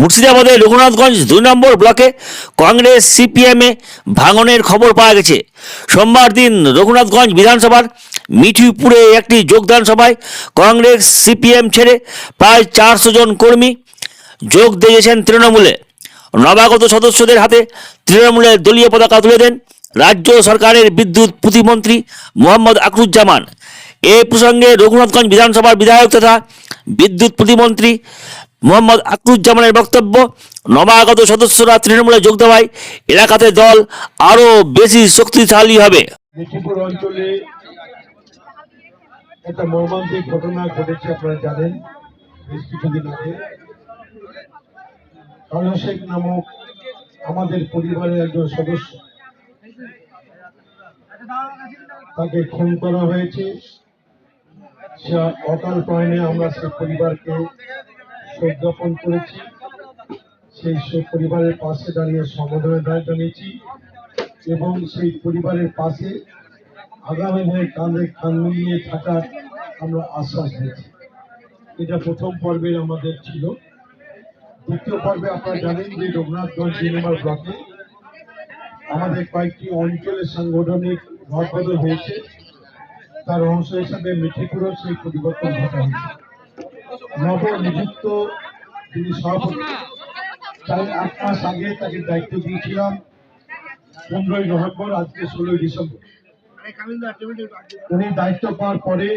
মুর্শিদাবাদের রঘুনাথগঞ্জ দুই নম্বর ব্লকে কংগ্রেস সিপিএমে ভাঙনের খবর পাওয়া গেছে। সোমবার দিন রঘুনাথগঞ্জ বিধানসভার মিঠিপুরে একটি যোগদান সভায় কংগ্রেস সিপিএম ছেড়ে প্রায় চারশো জন কর্মী যোগ দিয়েছেন তৃণমূলে। নবাগত সদস্যদের হাতে তৃণমূলের দলীয় পতাকা তুলে দেন রাজ্য সরকারের বিদ্যুৎ প্রতিমন্ত্রী মোহাম্মদ আকরুজ্জামান এ প্রসঙ্গে রঘুনাথগঞ্জ বিধানসভার বিধায়ক তথা বিদ্যুৎ প্রতিমন্ত্রী মোহাম্মদ আকরুজ্জামানের বক্তব্য, নবাগত সদস্যরা তৃণমূলে যোগ দেওয়ায় এলাকাতে দল আরও বেশি শক্তিশালী হবে। একটা মর্মান্তিক ঘটনা ঘটেছে, আপনারা জানেন, বেশ কিছুদিন আগে। শেখ নামক আমাদের পরিবারের একজন সদস্য তাকে খুন করা হয়েছে। সে অকাল প্রয়াণে আমরা সেই পরিবারকে শোক জ্ঞাপন করেছি। সেই শোক পরিবারের পাশে দাঁড়িয়ে সমাধানের সমবেদনা জানিয়েছি এবং সেই পরিবারের পাশে আগামী দিনে কাঁধে কান মিলিয়ে থাকার আমরা আশ্বাস দিয়েছি। এটা প্রথম পর্বের আমাদের ছিল। দ্বিতীয় পর্বে আপনারা জানেন যে রঘুনাথগঞ্জ সিনেমার ব্লকে আমাদের কয়েকটি অঞ্চলে সাংগঠনিক রদবদল হয়েছে। তার অংশ হিসাবে মিঠিপুরও সেই পরিবর্তন ঘটা হয়েছে। নবনিযুক্ত যিনি সভাপতি তার এক মাস আগে তাকে দায়িত্ব দিয়েছিলাম পনেরোই নভেম্বর, আজকে ষোলোই ডিসেম্বর। উনি দায়িত্ব পাওয়ার পরে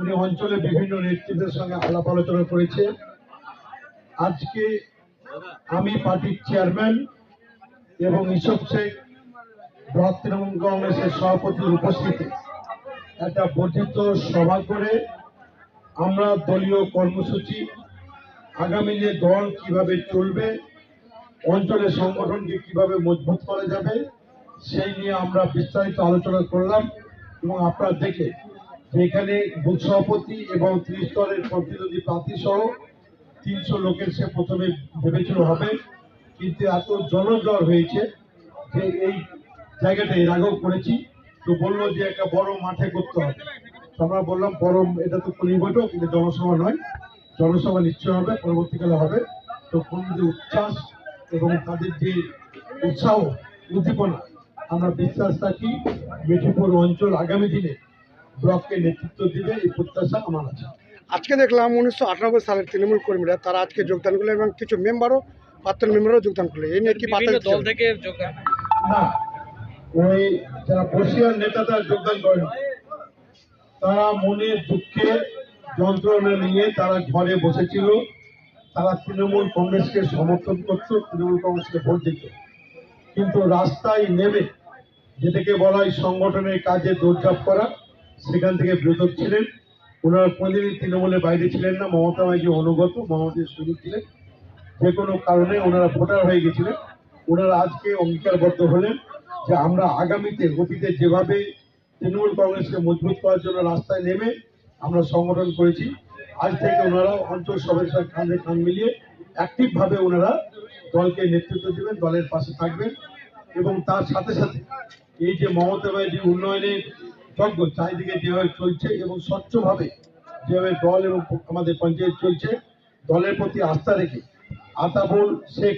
উনি অঞ্চলে বিভিন্ন নেতৃত্বের সঙ্গে আলাপ আলোচনা করেছে। আজকে আমি পার্টির চেয়ারম্যান এবং ইসব শেখ, ব্লক তৃণমূল কংগ্রেসের সভাপতির উপস্থিতি একটা বর্ধিত সভা করে আমরা দলীয় কর্মসূচি আগামী যে দল কীভাবে চলবে অঞ্চলের সংগঠনকে কীভাবে মজবুত করা যাবে, সেই নিয়ে আমরা বিস্তারিত আলোচনা করলাম এবং আপনারা দেখে এখানে সভাপতি এবং ত্রিস্তরের প্রতিনিধি প্রার্থী সহ তিনশো লোকের সে প্রথমে ভেবেছিল হবে, কিন্তু এত জনজ্বর হয়েছে যে এই জায়গাটা এর আগেও করেছি। তো বলল যে একটা বড় মাঠে করতে হবে। আমরা বললাম বড় এটা তো কলিবটো কিন্তু জনসভা নয়। জনসভা নিশ্চয় হবে পরবর্তীকালে হবে। তো কর্মীদের উচ্ছ্বাস এবং তাদের যে উৎসাহ উদ্দীপনা আমরা বিশ্বাস রাখি মেঠিপুর অঞ্চল আগামী দিনে ব্লককে নেতৃত্ব দিবে এই প্রত্যাশা আমার আছে। আজকে দেখলাম উনিশশো আটানব্বই সালের তৃণমূল কর্মীরা তারা আজকে যোগদান করল এবং কিছু মেম্বারও প্রাক্তন মেম্বারও যোগদান করল এই নিয়ে কি দল? থেকে যোগদান না ওই যারা বসিয়ার নেতারা যোগদান করেন তারা মনে দুঃখে যন্ত্রণা নিয়ে তারা ঘরে বসেছিল। তারা তৃণমূল কংগ্রেসকে সমর্থন করত তৃণমূল কংগ্রেসকে ভোট দিত কিন্তু রাস্তায় নেমে যেটাকে বলা হয় সংগঠনের কাজে দৌড়ঝাঁপ করা, সেখান থেকে বিরত ছিলেন। ওনারা কোনদিনই তৃণমূলের বাইরে ছিলেন না। মমতা ব্যানার্জি অনুগত মমতার সৈনিক ছিলেন। যে কোনো কারণে ওনারা ভোটার হয়ে গেছিলেন। ওনারা আজকে অঙ্গীকারবদ্ধ হলেন যে আমরা আগামীতে অতীতে যেভাবে তৃণমূল কংগ্রেসকে মজবুত করার জন্য রাস্তায় নেমে আমরা সংগঠন করেছি। আজ থেকে ওনারা অঞ্চল সাথে কাঁধে কান মিলিয়ে অ্যাক্টিভভাবে ওনারা দলকে নেতৃত্ব দেবেন, দলের পাশে থাকবেন এবং তার সাথে সাথে এই যে মমতা ব্যানার্জি উন্নয়নের যজ্ঞ চারিদিকে যেভাবে চলছে এবং স্বচ্ছভাবে যেভাবে দল এবং আমাদের পঞ্চায়েত চলছে, দলের প্রতি আস্থা রেখে আতাবুল শেখ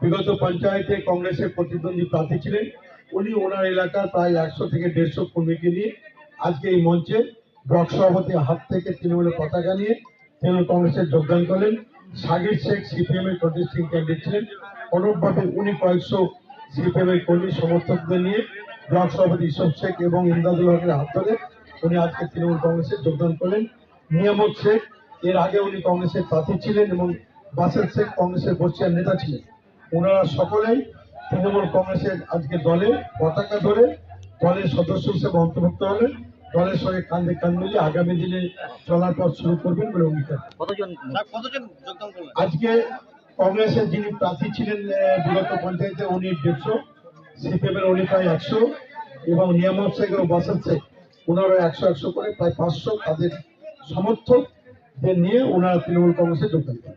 বিগত পঞ্চায়েতে কংগ্রেসের প্রতিদ্বন্দ্বী প্রার্থী ছিলেন। উনি ওনার এলাকার প্রায় একশো থেকে দেড়শো কর্মীকে নিয়ে আজকে এই মঞ্চে ব্লক সভাপতির হাত থেকে তৃণমূলের পতাকা নিয়ে তৃণমূল কংগ্রেসে যোগদান করলেন। সাগির শেখ, সিপিএম এর কন্টেস্টিং ক্যান্ডিডেট ছিলেন। অনুরূপভাবে উনি কয়েকশো সিপিএম এর কর্মী সমর্থকদের নিয়ে ব্লক সভাপতি ইসব শেখ এবং ইমদাদুল হকের হাত ধরে উনি আজকে তৃণমূল কংগ্রেসে যোগদান করলেন। নিয়ামত শেখ, এর আগে উনি কংগ্রেসের প্রার্থী ছিলেন এবং বাসের শেখ কংগ্রেসের বর্ষিয়ার নেতা ছিলেন। ওনারা সকলেই তৃণমূল কংগ্রেসের আজকে দলে পতাকা ধরে দলের সদস্য হিসেবে অন্তর্ভুক্ত হলেন। দলের সঙ্গে কাঁধে কাঁধ মিলিয়ে আগামী দিনে চলার পথ শুরু করবেন বলে অঙ্গীকার। কতজন? কতজন যোগদান করলেন? আজকে কংগ্রেসের যিনি প্রার্থী ছিলেন বিগত পঞ্চায়েতে উনি দেড়শো সিপিএম এর উনি প্রায় একশো এবং নিয়ামত শেখ এবং শেখ ওনারা একশো একশো করে প্রায় পাঁচশো তাদের সমর্থকদের নিয়ে ওনারা তৃণমূল কংগ্রেসে যোগদান করেন।